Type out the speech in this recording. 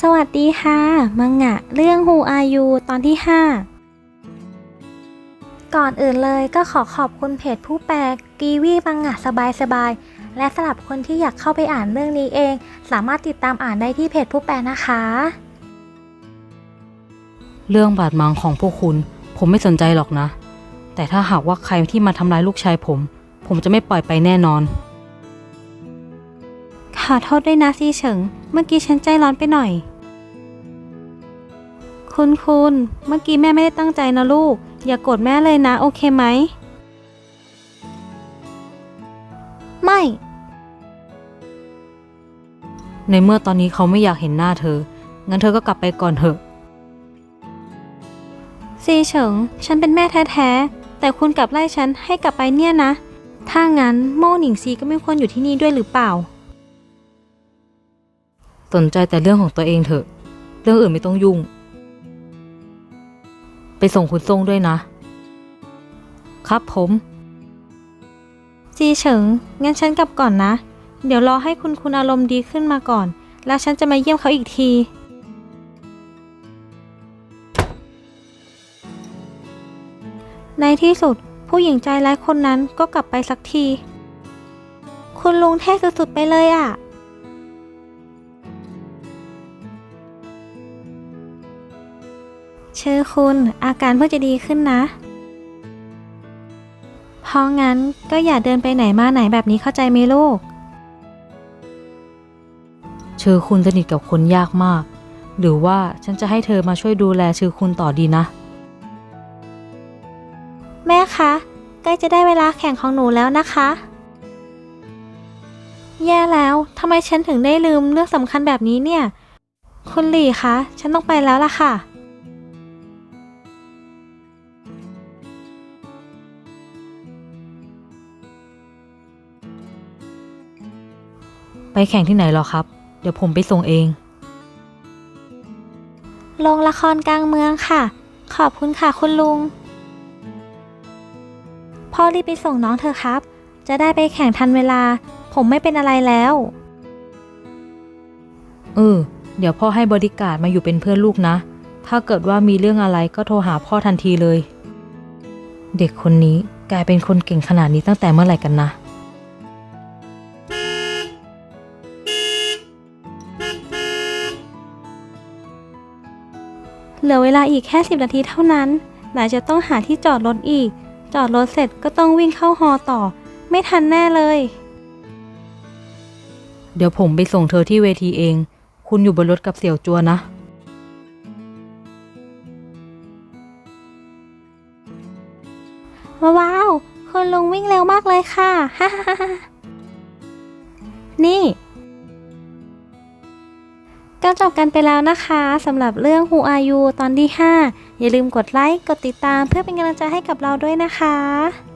สวัสดีค่ะ มังงะ เรื่อง Who Are You ตอนที่ 5 ก่อนอื่นเลยก็ขอขอบคุณเพจผู้แปลกีวีมังงะสบายๆและสำหรับคนที่อยากเข้าไปอ่านเรื่องนี้เอง สามารถติดตามอ่านได้ที่เพจผู้แปลนะคะ เรื่องบาดหมางของพวกคุณ ผมไม่สนใจหรอกนะ แต่ถ้าหากว่าใครที่มาทำร้ายลูกชายผม ผมจะไม่ปล่อยไปแน่นอน ขอโทษด้วยนะซีเฉิง เมื่อกี้ฉันใจร้อนไปหน่อย คุณคุณเมื่อกี้แม่ไม่ได้ตั้งใจนะลูก อย่ากโกรธแม่เลยนะ โอเคไหม ไม่ ในเมื่อตอนนี้เขาไม่อยากเห็นหน้าเธอ งั้นเธอก็กลับไปก่อนเถอะ ซีเฉิง ฉันเป็นแม่แท้ๆ แต่คุณกลับไล่ฉันให้กลับไปเนี่ยนะ ถ้างั้นโม่หนิงซีก็ไม่ควรอยู่ที่นี่ด้วยหรือเปล่า สนใจแต่เรื่องของตัวเองเถอะ เรื่องอื่นไม่ต้องยุ่ง ไปส่งคุณส่งด้วยนะ ครับผม จีเฉิง งั้นฉันกลับก่อนนะ เดี๋ยวรอให้คุณคุณอารมณ์ดีขึ้นมาก่อน แล้วฉันจะมาเยี่ยมเขาอีกทีในที่สุดผู้หญิงใจร้ายคนนั้นก็กลับไปสักที คุณลุงเท่สุดๆไปเลยอะ่ะ ชื่อคุณอาการเพิ่งจะดีขึ้นนะ เพราะงั้นก็อย่าเดินไปไหนมาไหนแบบนี้เข้าใจไหมลูกชื่อคุณสนิทกับคนยากมาก หรือว่าฉันจะให้เธอมาช่วยดูแลชื่อคุณต่อดีนะ แม่คะใกล้จะได้เวลาแข่งของหนูแล้วนะคะ แย่แล้วทำไมฉันถึงได้ลืมเรื่องสำคัญแบบนี้เนี่ย คุณหลี่คะ ฉันต้องไปแล้วล่ะค่ะ ไปแข่งที่ไหนหรอครับ เดี๋ยวผมไปส่งเอง ลงละครกลางเมืองค่ะ ขอบคุณค่ะคุณลุง พ่อรีบไปส่งน้องเธอะครับ จะได้ไปแข่งทันเวลา ผมไม่เป็นอะไรแล้ว เออ เดี๋ยวพ่อให้บริการดมาอยู่เป็นเพื่อนลูกนะ ถ้าเกิดว่ามีเรื่องอะไรก็โทรหาพ่อทันทีเลย เด็กคนนี้กลายเป็นคนเก่งขนาดนี้ตั้งแต่เมื่อไหร่กันนะ เหลือเวลาอีกแค่สิบนาทีเท่านั้น ไหนจะต้องหาที่จอดรถอีก จอดรถเสร็จก็ต้องวิ่งเข้าฮอต่อ ไม่ทันแน่เลย เดี๋ยวผมไปส่งเธอที่เวทีเอง คุณอยู่บนรถกับเสี่ยวจัวนะ ว้าวคุณลุงวิ่งเร็วมากเลยค่ะฮ่าฮ่าฮ่านี่ ก็จบกันไปแล้วนะคะสำหรับเรื่อง Who Are You ตอนที่ 5 อย่าลืมกดไลค์ กดติดตามเพื่อเป็นกำลังใจให้กับเราด้วยนะคะ